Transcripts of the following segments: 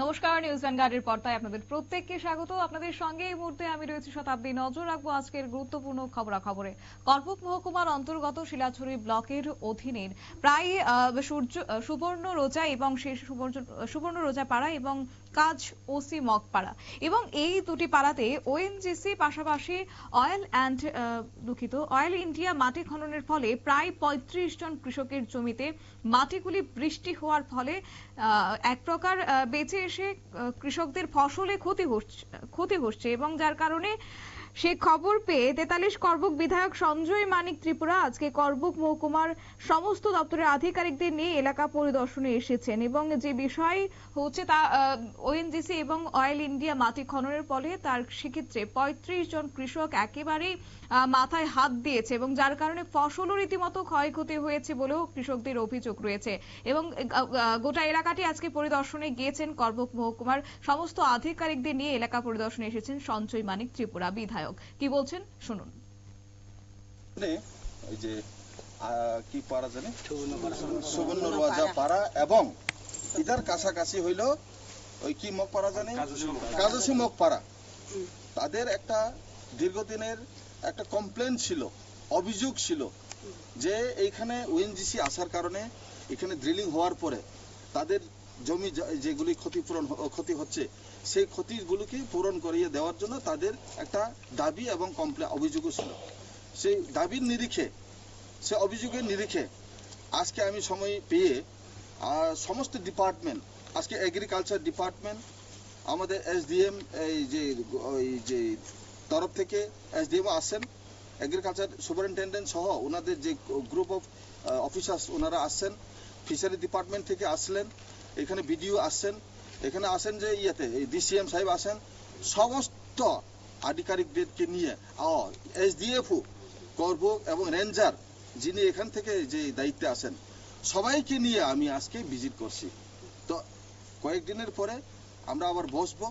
নমস্কার নিউজ ভ্যানগার্ডের পর্দায় আপনাদের প্রত্যেককে স্বাগত। আপনাদের সঙ্গে এই মুহূর্তে আমি রয়েছি শতাব্দী নজর রাখব আজকের গুরুত্বপূর্ণ খবরাখবরে। করবুক মহকুমার অন্তর্গত শিলাছড়ি ব্লকের অধীনের প্রায় সূর্য, সুবর্ণ রোজা এবং সেই সুবর্ণ- রোজা পাড়া এবং কাজ ওসি মগপাড়া এবং এই দুটি পাড়াতে ওএনজিসি পাশাপাশি অয়েল অ্যান্ড দুঃখিত অয়েল ইন্ডিয়া মাটি খননের ফলে প্রায় পঁয়ত্রিশ জন কৃষকের জমিতে মাটিগুলি বৃষ্টি হওয়ার ফলে এক প্রকার বেঁচে এসে কৃষকদের ফসলে ক্ষতি হচ্ছে ক্ষতি হচ্ছে এবং যার কারণে সে খবর পেয়ে তেতাল্লিশ করবুক বিধায়ক সঞ্জয় মানিক ত্রিপুরা আজকে করবুক মহকুমার সমস্ত দপ্তরের আধিকারিকদের নিয়ে এলাকা পরিদর্শনে এসেছেন এবং যে বিষয় হচ্ছে তা ওএনজিসি এবং অয়েল ইন্ডিয়া মাটি খননের ফলে তার সেক্ষেত্রে পঁয়ত্রিশ জন কৃষক একেবারেই মাথায় হাত দিয়েছে এবং যার কারণে ফসলও রীতিমতো ক্ষয়ক্ষতি হয়েছে বলেও কৃষকদের অভিযোগ রয়েছে এবং গোটা এলাকাটি আজকে পরিদর্শনে গিয়েছেন করবুক মহকুমার সমস্ত আধিকারিকদের নিয়ে এলাকা পরিদর্শনে এসেছেন সঞ্জয় মানিক ত্রিপুরা বিধায়ক। কি বলছেন? শুনুন। ওই যে কি পাড়া জানি? সুবর্ণ রাজা পাড়া এবং ইধার কাছাকাছি হইল ওই কি মগ পাড়া জানি? কাজসি মগ পাড়া। তাদের একটা দীর্ঘদিনের একটা কমপ্লেন ছিল অভিযোগ ছিল যে এইখানে ওএনজিসি আসার কারণে এখানে ড্রিলিং হওয়ার পরে তাদের জমি যেগুলি ক্ষতিপূরণ ক্ষতি হচ্ছে সেই ক্ষতিগুলোকে পূরণ করিয়ে দেওয়ার জন্য তাদের একটা দাবি এবং কমপ্লেন অভিযোগও ছিল। সেই দাবির নিরিখে, সে অভিযোগের নিরিখে আজকে আমি সময় পেয়ে সমস্ত ডিপার্টমেন্ট আজকে এগ্রিকালচার ডিপার্টমেন্ট আমাদের এসডিএম এই যে, ওই যে তরফ থেকে এসডিএম আসেন এগ্রিকালচার সুপারিনটেন্ডেন্ট সহ ওনাদের যে গ্রুপ অফ অফিসার্স ওনারা আসছেন ফিশারি ডিপার্টমেন্ট থেকে আসলেন, এখানে বিডিও আসছেন এখানে আসেন যে ইয়েতে, এই ডিসিএম সাহেব আসেন, সমস্ত আধিকারিকদেরকে নিয়ে এসডিএফও করবুক এবং রেঞ্জার, যিনি এখান থেকে যে দায়িত্বে আছেন সবাইকে নিয়ে আমি আজকে ভিজিট করছি। তো কয়েকদিনের পরে আমরা আবার বসবো,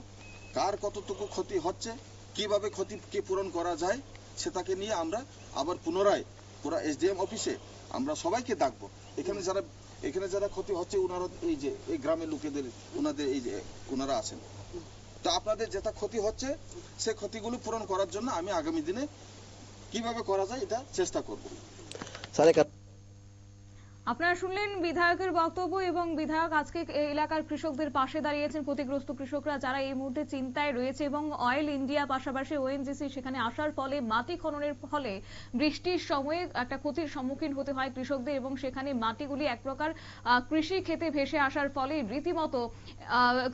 কার কতটুকু ক্ষতি হচ্ছে, কীভাবে ক্ষতিকে পূরণ করা যায়, সেটাকে নিয়ে আমরা আবার পুনরায় পুরো এসডিএম অফিসে আমরা সবাইকে ডাকবো। এখানে যারা এখানে যারা ক্ষতি হচ্ছে ওনারা এই যে, এই গ্রামের লোকেদের ওনাদের এই যে ওনারা আছেন। তা আপনাদের যেটা ক্ষতি হচ্ছে, সে ক্ষতিগুলো পূরণ করার জন্য আমি আগামী দিনে কীভাবে করা যায়, এটা চেষ্টা করব। কাত আপনারা শুনলেন বিধায়কের বক্তব্য এবং বিধায়ক আজকে এলাকার কৃষকদের পাশে দাঁড়িয়েছেন, ক্ষতিগ্রস্ত কৃষকরা যারা এই মুহূর্তে চিন্তায় রয়েছে এবং অয়েল ইন্ডিয়া পাশাপাশি ওএনজিসি সেখানে আসার ফলে মাটি খননের ফলে বৃষ্টির সময়ে একটা ক্ষতির সম্মুখীন হতে হয় কৃষকদের এবং সেখানে মাটিগুলি এক প্রকার কৃষি খেতে ভেসে আসার ফলে রীতিমতো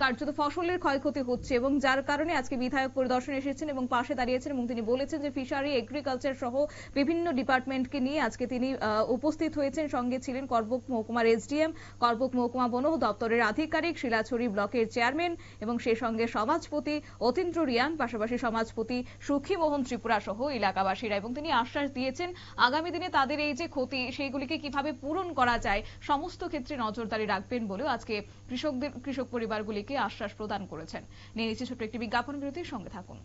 কার্যত ফসলের ক্ষয়ক্ষতি হচ্ছে এবং যার কারণে আজকে বিধায়ক পরিদর্শনে এসেছেন এবং পাশে দাঁড়িয়েছেন এবং তিনি বলেছেন যে ফিশারি এগ্রিকালচার সহ বিভিন্ন ডিপার্টমেন্টকে নিয়ে আজকে তিনি উপস্থিত হয়েছেন, সঙ্গে ছিলেন করবুক মহকুমার এসডিএম, করবুক মহকুমা বন দপ্তরের আধিকারিক শিলাছড়ি ব্লকের চেয়ারম্যান এবং সেই সঙ্গে সমাজপতি অতীন্দ্র রিয়াং, পাশাপাশি সমাজপতি সুখী মোহন ত্রিপুরা সহ এলাকাবাসীরা এবং তিনি আশ্বাস দিয়েছেন, আগামী দিনে তাদের এই যে ক্ষতি, সেইগুলিকে কীভাবে পূরণ করা যায়, সমস্ত ক্ষেত্রে নজরদারি রাখবেন বলেও আজকে কৃষকদের, কৃষক পরিবারগুলিকে আশ্বাস প্রদান করেছেন। নিয়ে নিচ্ছে ছোট্ট একটি বিজ্ঞাপন বিরতির সঙ্গে থাকুন।